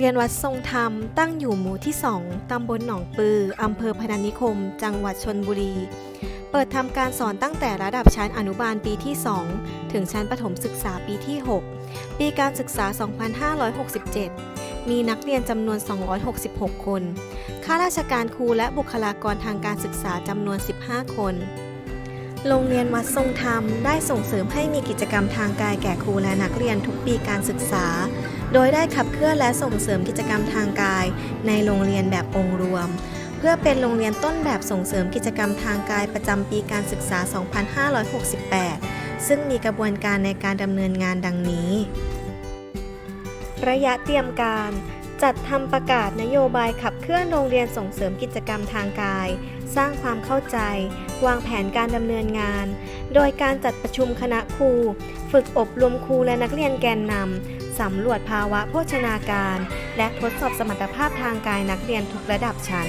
เรียนวัดทรงธรรมตั้งอยู่หมู่ที่ 2 ตำบลหนองปือ อำเภอพนัสนิคม จังหวัดชนบุรี เปิดทำการสอนตั้งแต่ระดับชั้นอนุบาลปีที่ 2 ถึงชั้นประถมศึกษาปีที่ 6 ปีการศึกษา 2567 มีนักเรียนจำนวน 266 คน ข้าราชการครูและบุคลากรทางการศึกษาจำนวน 15 คนโรงเรียนวัดทรงธรรมได้ส่งเสริมให้มีกิจกรรมทางกายแก่ครูและนักเรียนทุกปีการศึกษา โดยได้ขับเคลื่อนและส่งเสริมกิจกรรมทางกาย ในโรงเรียนแบบองค์รวม เพื่อเป็นโรงเรียนต้นแบบส่งเสริมกิจกรรมทางกายประจำปีการศึกษา 2568 ซึ่งมีกระบวนการในการดำเนินงานดังนี้ ระยะเตรียมการจัดทำประกาศนโยบายขับเคลื่อนโรงเรียนส่งเสริมกิจกรรมทางกาย สร้างความเข้าใจ วางแผนการดำเนินงาน โดยการจัดประชุมคณะครู ฝึกอบรมครูและนักเรียนแกนนำ สำรวจภาวะโภชนาการ และทดสอบสมรรถภาพทางกายนักเรียนทุกระดับชั้น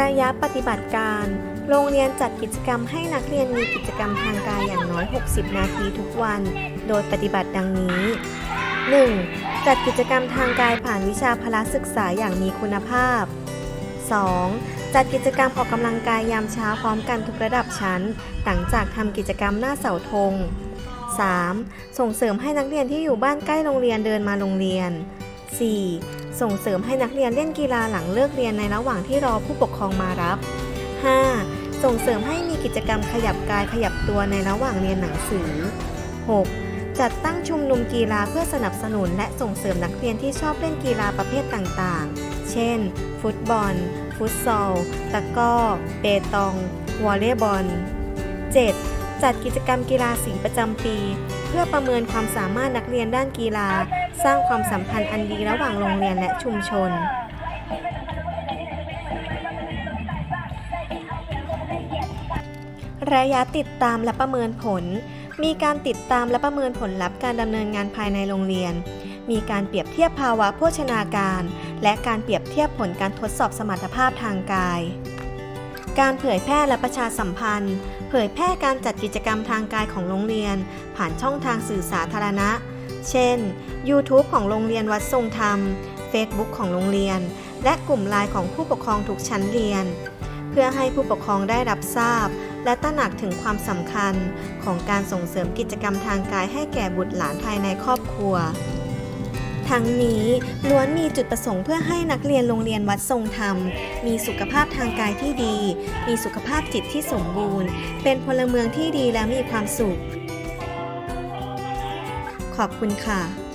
ระยะปฏิบัติการ โรงเรียนจัดกิจกรรมให้นักเรียนมีกิจกรรมทางกายอย่างน้อย 60 นาทีทุกวัน โดยปฏิบัติดังนี้ 1. จัดกิจกรรมทางกายผ่านวิชาพละศึกษาอย่างมีคุณภาพ 2. จัดกิจกรรมออกกำลังกายยามเช้าพร้อมกันทุกระดับชั้น หลังจากทำกิจกรรมหน้าเสาธง 3. ส่งเสริมให้นักเรียนที่อยู่บ้านใกล้โรงเรียนเดินมาโรงเรียน 4. ส่งเสริมให้นักเรียนเล่นกีฬาหลังเลิกเรียนในระหว่างที่รอผู้ปกครองมารับ 5. ส่งเสริมให้มีกิจกรรมขยับกายขยับตัวในระหว่างเรียนหนังสือ 6. จัดตั้งชุมนุมกีฬาเพื่อสนับสนุนและส่งเสริมนักเรียนที่ชอบเล่นกีฬาประเภทต่างๆ เช่น ฟุตบอล ฟุตซอล ตะก้อ เปตอง วอลเลย์บอล 7. จัดกิจกรรมกีฬาสีประจำปี เพื่อประเมินความสามารถนักเรียนด้านกีฬา สร้างความสัมพันธ์อันดีระหว่างโรงเรียนและชุมชน ระยะติดตามและประเมินผล มีการติดตามและประเมินผลลัพธ์การดำเนินงานภายในโรงเรียน มีการเปรียบเทียบภาวะโภชนาการ และการเปรียบเทียบผลการทดสอบสมรรถภาพทางกาย การเผยแพร่และประชาสัมพันธ์ เผยแพร่การจัดกิจกรรมทางกายของโรงเรียน ผ่านช่องทางสื่อสาธารณะ เช่น YouTube ของโรงเรียนวัดทรงธรรม Facebook ของโรงเรียน และกลุ่มไลน์ของผู้ปกครองทุกชั้นเรียน เพื่อให้ผู้ปกครองได้รับทราบ และตระหนักถึงความสำคัญของการส่งเสริมกิจกรรมทางกายให้แก่บุตรหลานภายในครอบครัว ทั้งนี้ล้วนมีจุดประสงค์เพื่อให้นักเรียนโรงเรียนวัดทรงธรรม มีสุขภาพทางกายที่ดี มีสุขภาพจิตที่สมบูรณ์ เป็นพลเมืองที่ดีและมีความสุข ขอบคุณค่ะ